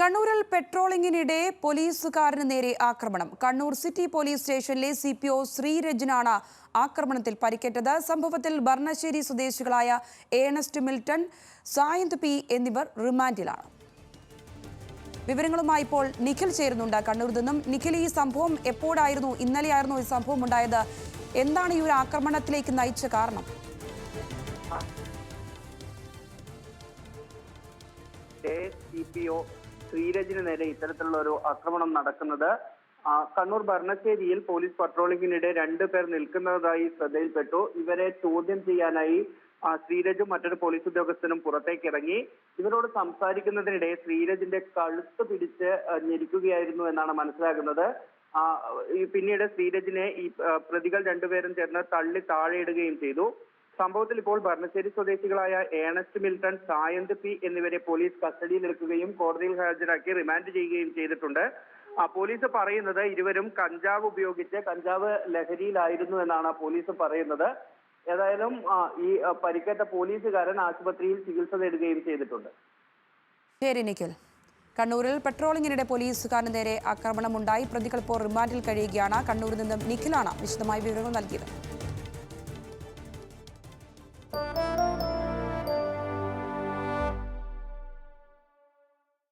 കണ്ണൂരിൽ പെട്രോളിംഗിനിടെ പോലീസുകാരന് നേരെ ആക്രമണം. കണ്ണൂർ സിറ്റി പോലീസ് സ്റ്റേഷനിലെ സി പി ഒ ശ്രീരജനാണ് ആക്രമണത്തിൽ പരിക്കേറ്റത്. സംഭവത്തിൽ ഭർണശ്ശേരി സ്വദേശികളായ ഏണസ്റ്റ് മിൽട്ടൺ സായന്ത് പി എന്നിവർ റിമാൻഡിലാണ്. വിവരങ്ങളുമായി ഇപ്പോൾ നിഖിൽ ചേരുന്നുണ്ട്. കണ്ണൂരിൽ നിന്നും നിഖിൽ ഈ സംഭവം എപ്പോഴായിരുന്നു ഇന്നലെയായിരുന്നു ഈ സംഭവം ഉണ്ടായത്? എന്താണ് ഈ ഒരു ആക്രമണത്തിലേക്ക് നയിച്ച കാരണം? സി പി ഒ ശ്രീരജിന് നേരെ ഇത്തരത്തിലുള്ള ഒരു ആക്രമണം നടക്കുന്നത്. കണ്ണൂർ ഭരണശ്ശേരിയിൽ പോലീസ് പട്രോളിങ്ങിനിടെ രണ്ടു പേർ നിൽക്കുന്നതായി ശ്രദ്ധയിൽപ്പെട്ടു. ഇവരെ ചോദ്യം ചെയ്യാനായി ശ്രീരജും മറ്റൊരു പോലീസ് ഉദ്യോഗസ്ഥനും പുറത്തേക്ക് ഇറങ്ങി ഇവരോട് സംസാരിക്കുന്നതിനിടെ ശ്രീരജിന്റെ കഴുത്ത് പിടിച്ച് ഞെരിക്കുകയായിരുന്നു എന്നാണ് മനസ്സിലാകുന്നത്. പിന്നീട് ശ്രീരജിനെ ഈ പ്രതികൾ രണ്ടുപേരും ചേർന്ന് തള്ളി താഴെയിടുകയും ചെയ്തു. സംഭവത്തിൽ ഇപ്പോൾ ഭരണശ്ശേരി സ്വദേശികളായ ഏണസ്റ്റ് മിൽട്ടൺ സായന്ത് പി എന്നിവരെ പോലീസ് കസ്റ്റഡിയിലെടുക്കുകയും കോടതിയിൽ ഹാജരാക്കി റിമാൻഡ് ചെയ്യുകയും ചെയ്തിട്ടുണ്ട്. പോലീസ് പറയുന്നത് ഇരുവരും കഞ്ചാവ് ഉപയോഗിച്ച് കഞ്ചാവ് ലഹരിയിലായിരുന്നു എന്നാണ് പോലീസ് പറയുന്നത്. ഏതായാലും ഈ പരിക്കേറ്റ പോലീസുകാരൻ ആശുപത്രിയിൽ ചികിത്സ നേടുകയും ചെയ്തിട്ടുണ്ട്. ശരി നിഖിൽ. കണ്ണൂരിൽ പെട്രോളിങ്ങിനിടെ പോലീസുകാരന് നേരെ ആക്രമണമുണ്ടായി. പ്രതികൾ ഇപ്പോൾ റിമാൻഡിൽ കഴിയുകയാണ്. കണ്ണൂരിൽ നിന്നും നിഖിലാണ് വിശദമായ വിവരങ്ങൾ നൽകിയത്.